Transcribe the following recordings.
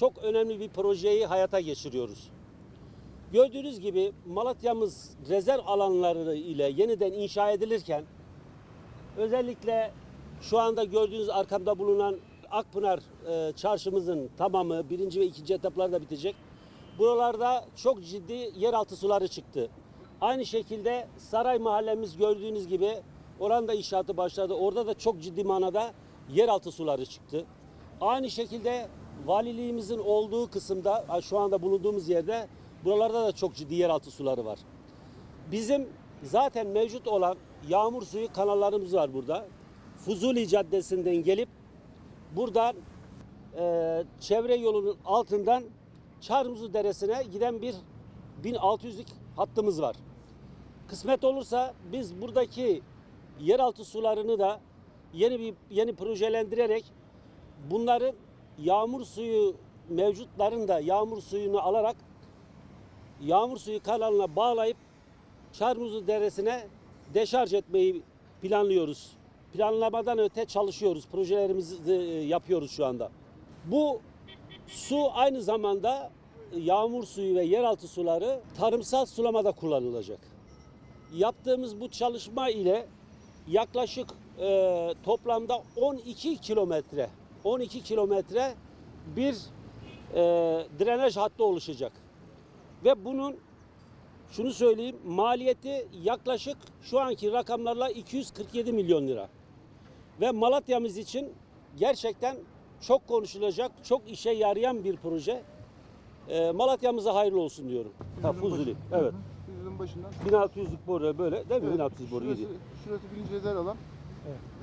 çok önemli bir projeyi hayata geçiriyoruz. Gördüğünüz gibi Malatya'mız rezerv alanları ile yeniden inşa edilirken özellikle şu anda gördüğünüz arkamda bulunan Akpınar e, çarşımızın tamamı birinci ve ikinci etaplarda bitecek. Buralarda çok ciddi yeraltı suları çıktı. Aynı şekilde Saray Mahallemiz gördüğünüz gibi oranın da inşaatı başladı. Orada da çok ciddi manada yeraltı suları çıktı. Aynı şekilde valiliğimizin olduğu kısımda şu anda bulunduğumuz yerde buralarda da çok ciddi yeraltı suları var. Bizim zaten mevcut olan yağmur suyu kanallarımız var burada. Fuzuli Caddesi'nden gelip buradan e, çevre yolunun altından Çarmızu Deresi'ne giden bir 1600'lük hattımız var. Kısmet olursa biz buradaki yeraltı sularını da yeni bir yeni projelendirerek bunların yağmur suyu mevcutların da yağmur suyunu alarak yağmur suyu kanalına bağlayıp Çarmızu Deresi'ne deşarj etmeyi planlıyoruz. Planlamadan öte çalışıyoruz. Projelerimizi e, yapıyoruz şu anda. Bu su aynı zamanda yağmur suyu ve yeraltı suları tarımsal sulamada kullanılacak. Yaptığımız bu çalışma ile yaklaşık e, toplamda 12 kilometre 12 kilometre bir e, drenaj hattı oluşacak. Ve bunun şunu söyleyeyim maliyeti yaklaşık şu anki rakamlarla 247 milyon lira. Ve Malatya'mız için gerçekten çok konuşulacak, çok işe yarayan bir proje. Ee, Malatya'mıza hayırlı olsun diyorum. Ha, Fuzuli. Evet. Yüzün başından. 1600'lük boru böyle değil mi? Evet, 1600 boru şurası, gidiyor. şurası birinci rezerv alan.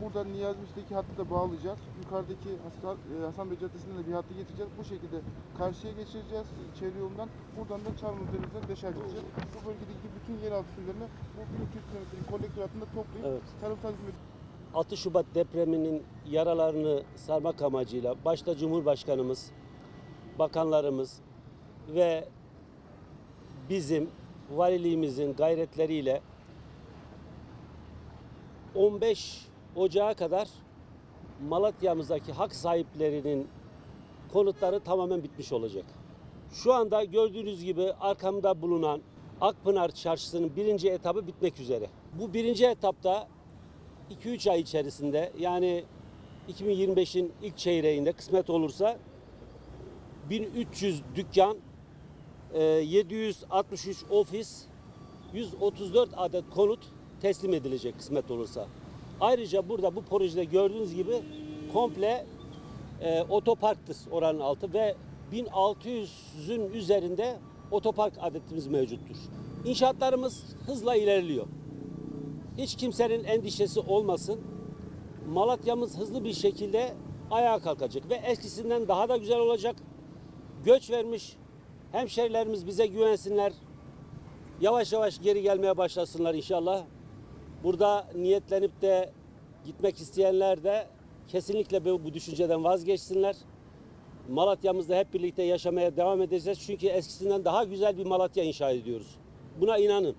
Buradan Niyazmiş'teki hattı da bağlayacağız. Yukarıdaki Hasan, e, Hasan Bey Caddesi'nden de bir hattı getireceğiz. Bu şekilde karşıya geçireceğiz çevre yolundan. Buradan da Çarmıh Denizi'ne deşarj edeceğiz. Bu bölgedeki bütün yeraltı suylarını bu 1200 kilometrelik kolektör hattında toplayıp Evet. tarımsal hizmet 6 Şubat depreminin yaralarını sarmak amacıyla başta Cumhurbaşkanımız, bakanlarımız ve bizim valiliğimizin gayretleriyle 15 Ocağı kadar Malatya'mızdaki hak sahiplerinin konutları tamamen bitmiş olacak. Şu anda gördüğünüz gibi arkamda bulunan Akpınar Çarşısı'nın birinci etabı bitmek üzere. Bu birinci etapta 2-3 ay içerisinde yani 2025'in ilk çeyreğinde kısmet olursa 1300 dükkan, e, 763 ofis, 134 adet konut teslim edilecek kısmet olursa. Ayrıca burada bu projede gördüğünüz gibi komple e, otoparktır oranın altı ve 1600'ün üzerinde otopark adetimiz mevcuttur. İnşaatlarımız hızla ilerliyor. Hiç kimsenin endişesi olmasın. Malatya'mız hızlı bir şekilde ayağa kalkacak ve eskisinden daha da güzel olacak. Göç vermiş hemşerilerimiz bize güvensinler. Yavaş yavaş geri gelmeye başlasınlar inşallah. Burada niyetlenip de gitmek isteyenler de kesinlikle bu düşünceden vazgeçsinler. Malatya'mızda hep birlikte yaşamaya devam edeceğiz. Çünkü eskisinden daha güzel bir Malatya inşa ediyoruz. Buna inanın.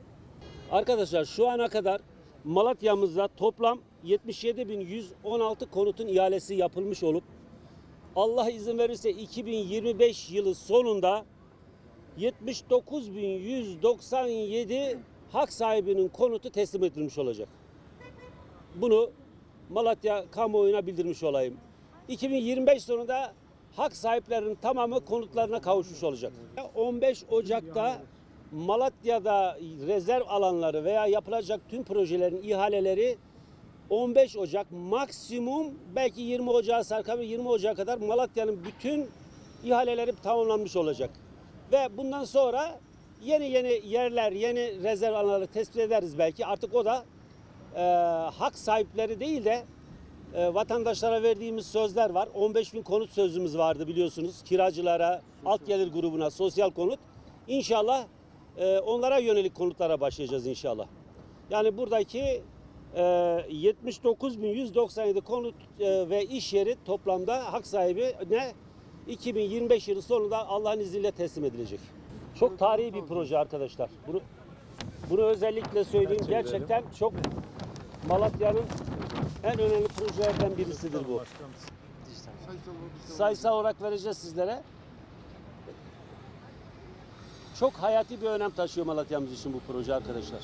Arkadaşlar şu ana kadar Malatya'mızda toplam 77.116 konutun ihalesi yapılmış olup Allah izin verirse 2025 yılı sonunda 79.197 hak sahibinin konutu teslim edilmiş olacak. Bunu Malatya kamuoyuna bildirmiş olayım. 2025 sonunda hak sahiplerinin tamamı konutlarına kavuşmuş olacak. 15 Ocak'ta Malatya'da rezerv alanları veya yapılacak tüm projelerin ihaleleri 15 Ocak maksimum belki 20 Ocak'a sarkabilir 20 Ocak'a kadar Malatya'nın bütün ihaleleri tamamlanmış olacak. Ve bundan sonra yeni yeni yerler, yeni rezerv alanları tespit ederiz belki. Artık o da e, hak sahipleri değil de e, vatandaşlara verdiğimiz sözler var. 15 bin konut sözümüz vardı biliyorsunuz. Kiracılara, alt gelir grubuna sosyal konut. İnşallah e, onlara yönelik konutlara başlayacağız inşallah. Yani buradaki e, 79.197 konut e, ve iş yeri toplamda hak sahibi ne 2025 yılı sonunda Allah'ın izniyle teslim edilecek. Çok tarihi bir proje arkadaşlar. Bunu, bunu özellikle söyleyeyim. Gerçekten çok Malatya'nın en önemli projelerden birisidir bu. Sayısal olarak vereceğiz sizlere. Çok hayati bir önem taşıyor Malatya'mız için bu proje arkadaşlar.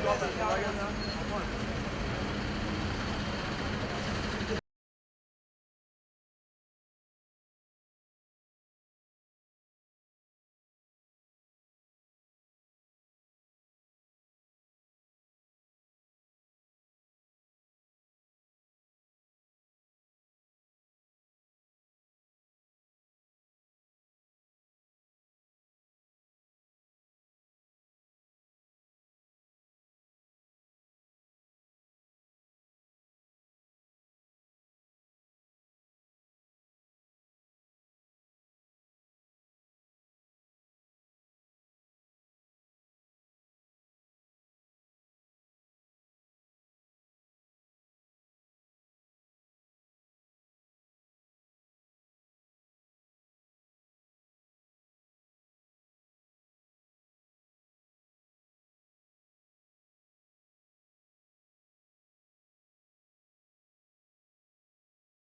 Come on.